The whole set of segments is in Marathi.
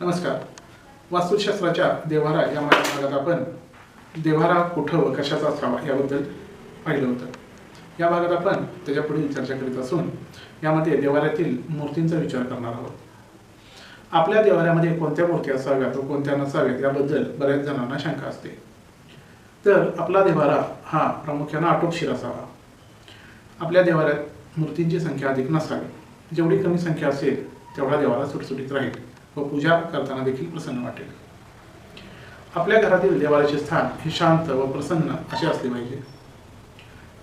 नमस्कार. वास्तुशास्त्राच्या देव्हारा या माझ्या भागात आपण देव्हारा कुठं व कशाचा असावा याबद्दल पाहिलं होतं. या भागात आपण त्याच्या पुढील चर्चा करीत असून यामध्ये देवाऱ्यातील मूर्तींचा विचार करणार आहोत. आपल्या देवाऱ्यामध्ये कोणत्या मूर्ती असाव्यात व कोणत्या नसाव्यात याबद्दल बऱ्याच जणांना शंका असते. तर आपला देवारा हा प्रामुख्यानं आटोपशीर असावा. आपल्या देवाऱ्यात मूर्तींची संख्या अधिक नसावी. जेवढी कमी संख्या असेल तेवढा देवारा सुटसुटीत राहील. व पूजा करताना देखील प्रसन्न वाटेल. आपल्या घरातील देवाचे स्थान हे शांत व प्रसन्न असे असले पाहिजे.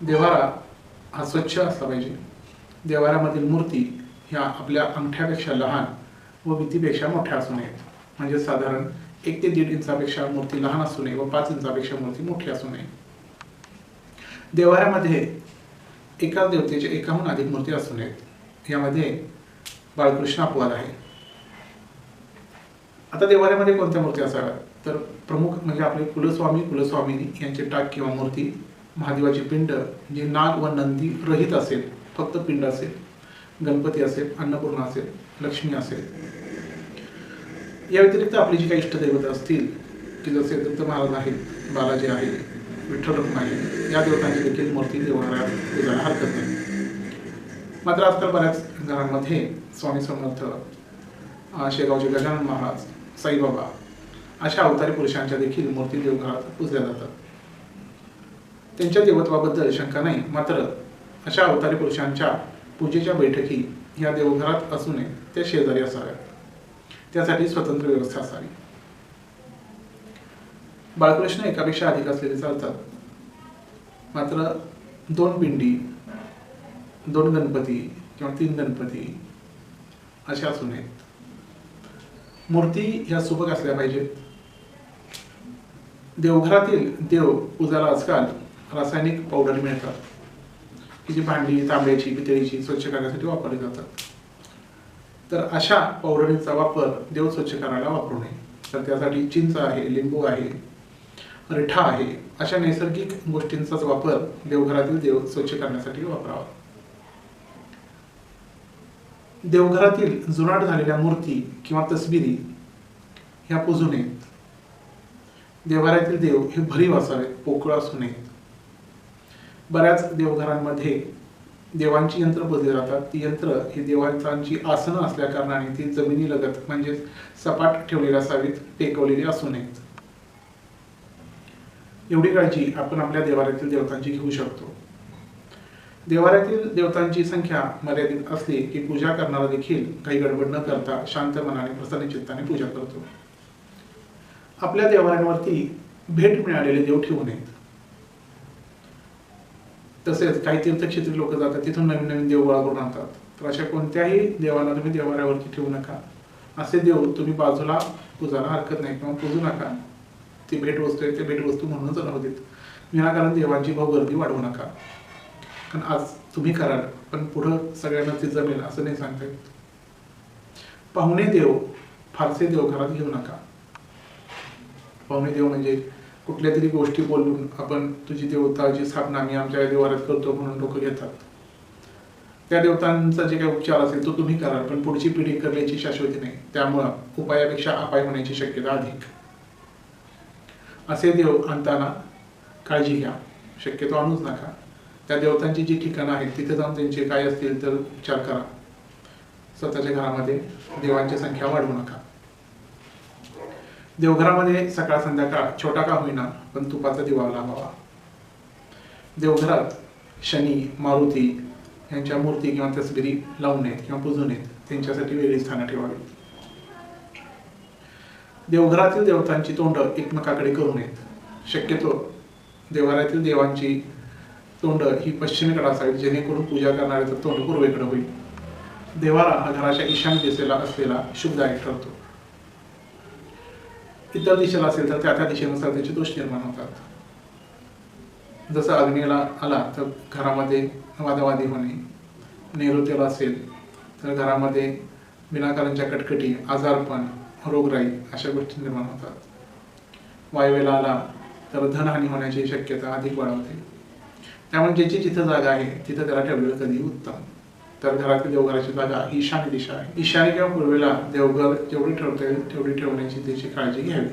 देवारा हा स्वच्छ असला पाहिजे. देवाऱ्यामधील मूर्ती ह्या आपल्या अंगठ्यापेक्षा लहान व भीतीपेक्षा मोठ्या असू नयेत. म्हणजे साधारण एक ते दीड इंचापेक्षा मूर्ती लहान असू नये व पाच इंचापेक्षा मूर्ती मोठी असू नये. देवाऱ्यामध्ये एकाच देवतेच्या एकाहून अधिक मूर्ती असू नयेत. यामध्ये बाळकृष्ण अपवाद आहे. आता देवाऱ्यामध्ये कोणत्या मूर्ती असाव्यात? तर प्रमुख म्हणजे आपले कुलस्वामी कुलस्वामिनी यांचे टाक किंवा मूर्ती महादेवाची पिंड जे नाग व नंदी रहित असेल फक्त पिंड असेल गणपती असेल अन्नपूर्णा असेल लक्ष्मी असेल. या व्यतिरिक्त आपली जी काही इष्टदैवत असतील की जसे दत्त महाराज आहेत बालाजी आहे विठ्ठल आहे या देवतांची देखील मूर्ती देवाऱ्यात पूजायला हरकत नाही. मात्र आजकाल बऱ्याच घरांमध्ये स्वामी समर्थ शेगावचे गजानन महाराज साईबाबा अशा अवतारी पुरुषांच्या देखील मूर्ती देवघरात पूजल्या जातात. त्यांच्या देवत्वाबद्दल शंका नाही मात्र अशा अवतारी पुरुषांच्या पूजेच्या बैठकी या देवघरात असू नये त्या शेजारी असाव्यात. त्यासाठी स्वतंत्र व्यवस्था असावी. बाळकृष्ण एकापेक्षा अधिक असलेले चालतात. मात्र दोन पिंडी दोन गणपती किंवा तीन गणपती अशा असू नयेत. मूर्ती ह्या सुबक असल्या पाहिजेत देवघरातील देव पूजाला आजकाल रासायनिक पावडर मिळतात. की जी भांडी तांब्याची पितळीची स्वच्छ करण्यासाठी वापरली जातात. तर अशा पावडरीचा वापर देव स्वच्छ करायला वापरू नये. तर त्यासाठी चिंच आहे लिंबू आहे रिठा आहे अशा नैसर्गिक गोष्टींचाच वापर देवघरातील देव स्वच्छ करण्यासाठी वापरावा. देवघरातील जुनाट झालेल्या मूर्ती किंवा तस्बिरी ह्या पुजू नयेत. देवाऱ्यातील देव हे भरीव असावेत पोकळ असू नयेत. बऱ्याच देवघरांमध्ये देवांची यंत्र पुजली जातात. ती यंत्र ही देवांची आसनं असल्या कारणाने ती जमिनी लगत म्हणजे सपाट ठेवलेली असावीत टेकवलेली असू नयेत. एवढी काळजी आपण आपल्या देवाऱ्यातील देवतांची घेऊ शकतो. देवाऱ्यातील देवतांची संख्या मर्यादित असली की पूजा करणारा देखील काही गडबड न करता शांत मनाने प्रसन्न चित्ताने पूजा करतो. आपल्या देवाऱ्यांवरती भेट मिळालेले देव ठेवू नयेत. तसेच काही तीर्थक्षेत्री लोक जातात तिथून नवीन नवीन देव गोळा करून आणतात. तर अशा कोणत्याही देवाला तुम्ही देवाऱ्यावरती ठेवू नका. असे देव तुम्ही बाजूला पूजायला हरकत नाही किंवा पूजू नका. ती भेटवस्तू आहे ते भेटवस्तू म्हणूनच राहू देत विनाकारण देवांची भावगर्दी वाढवू नका. आणि आज तुम्ही कराल पण पुढं सगळ्यांना ते जमेल असं नाही सांगता येत. पाहुणे देव फारसे देव घरात घेऊ नका. पाहुणे देव म्हणजे कुठल्या तरी गोष्टी बोलून आपण तुझी देवताची स्थापना आम्ही आमच्या देवाऱ्यात करतो म्हणून लोक घेतात. त्या देवतांचा जे काही उपचार असेल तो तुम्ही कराल पण पुढची पिढी करण्याची शाश्वती नाही. त्यामुळं उपायापेक्षा अपाय होण्याची शक्यता अधिक. असे देव आणताना काळजी घ्या. शक्यतो आणूच नका. त्या देवतांची जी ठिकाणं आहेत तिथे जाऊन त्यांचे काय असतील तर उपचार करा. स्वतःच्या घरामध्ये देवांची संख्या वाढवू नका. देवघरामध्ये सकाळ संध्याकाळ छोटा का होईना पण तुपाचा दिवा लावावा. देवघरात शनी मारुती यांच्या मूर्ती किंवा तस्बिरी लावू नयेत किंवा पुजू नयेत त्यांच्यासाठी वेगळी स्थानं ठेवावीत देवघरातील देवतांची तोंड एकमेकाकडे करू नयेत. शक्यतो देवघरातील देवांची तोंड ही पश्चिमेकडे असावी जेणेकरून पूजा करणाऱ्याचं तोंड पूर्वेकडे होईल. देवारा हा घराच्या ईशान दिशेला असलेला शुभदायक ठरतो. इतर दिशेला असेल तर त्या त्या दिशेनुसार त्याचे दोष निर्माण होतात. जसं अग्नीला आला तर घरामध्ये वादावादी होणे. नैऋत्यला असेल तर घरामध्ये विनाकारांच्या कटकटी आजारपण रोगराई अशा गोष्टी निर्माण होतात. वायवेला आला तर धनहानी होण्याची शक्यता अधिक वाढवते. त्यामुळे म्हणजे ज्याची जिथं जागा आहे तिथं त्याला ठेवलेलं कधी उत्तम. तर घरातील देवघराची जागा ईशान्य दिशा आहे. ईशान्य किंवा पूर्वेला देवघर जेवढी ठेवता येईल तेवढी ठेवण्याची त्याची काळजी घ्यावी.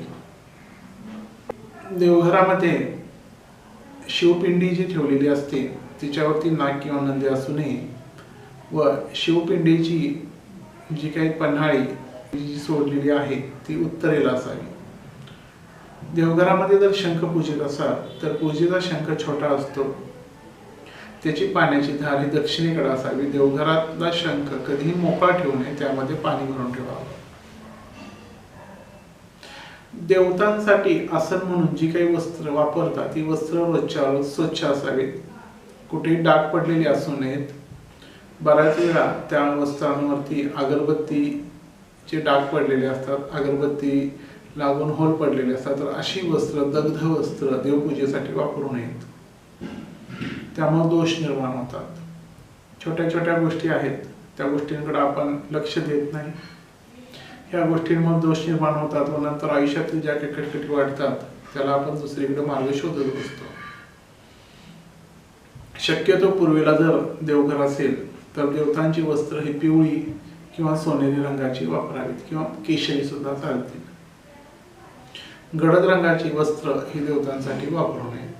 देवघरामध्ये शिवपिंडी जी ठेवलेली असते तिच्यावरती नाक किंवा नंदी असू नये. व शिवपिंडीची जी काही पन्हाळी जी सोडलेली आहे ती उत्तरेला असावी. देवघरामध्ये जर शंख पूजित असाल तर पूजेचा शंख छोटा असतो. त्याची पाण्याची धार ही दक्षिणेकडे असावी. देवघरातला शंख कधीही मोकळा ठेवू नये त्यामध्ये पाणी भरून ठेवावं. देवतांसाठी आसन म्हणून जी काही वस्त्र वापरतात ती वस्त्र रोजच्या रोज स्वच्छ असावीत. कुठेही डाग पडलेली असू नयेत. बऱ्याच वेळा त्या वस्त्रांवरती अगरबत्तीचे डाग पडलेले असतात अगरबत्ती लागून होल पडलेले असतात. तर अशी वस्त्र दग्ध वस्त्र देवपूजेसाठी वापरू नयेत. त्यामुळे दोष निर्माण होतात. छोट्या छोट्या गोष्टी आहेत. त्या गोष्टींकडे आपण लक्ष देत नाही. ह्या गोष्टींमुळे दोष निर्माण होतात व नंतर आयुष्यातील ज्या काही कटकटी वाढतात त्याला आपण दुसरीकडे मार्ग शोधत असतो शक्यतो पूर्वेला जर देवघर असेल तर देवतांची वस्त्र ही पिवळी किंवा सोनेरी रंगाची वापरावीत किंवा केशरी सुद्धा चालतील. गडद रंगाची वस्त्र ही देवतांसाठी वापरू नयेत